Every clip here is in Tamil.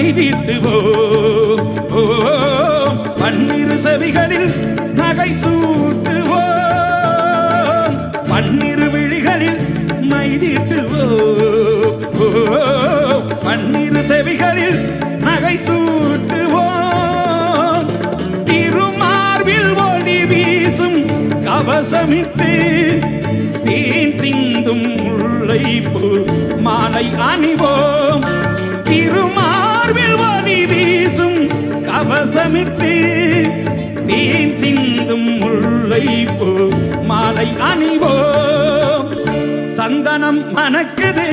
நம்மை தீட்டுவோம். பன்னிரு செவிகளில் நகை சூட்டுவோம். பன்னிரு விழிகளில் மைதீட்டுவோம் ஓம். பன்னிரு செவிகளில் நகை சூட்டுவோம். திருமார்பில் ஒளி வீசும் கவசமிட்டு தேன் சிந்தும் முல்லைப்பூ மாலை அணிவோம். கவசமிட்டு தேன் சிந்தும் முல்லை போ மாலை அணிவோம். சந்தனம் மணக்குது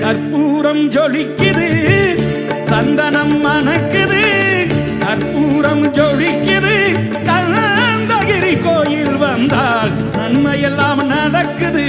கற்பூரம் ஜொலிக்குது. சந்தனம் மணக்குது கற்பூரம் ஜொலிக்குது. கந்தகிரி கோயில் வந்தால் நன்மையெல்லாம் நடக்குது.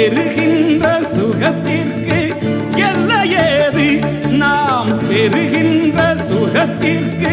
பெறுகின்ற சுகத்திற்கு எல்லையேது நாம் பெறுகின்ற சுகத்திற்கு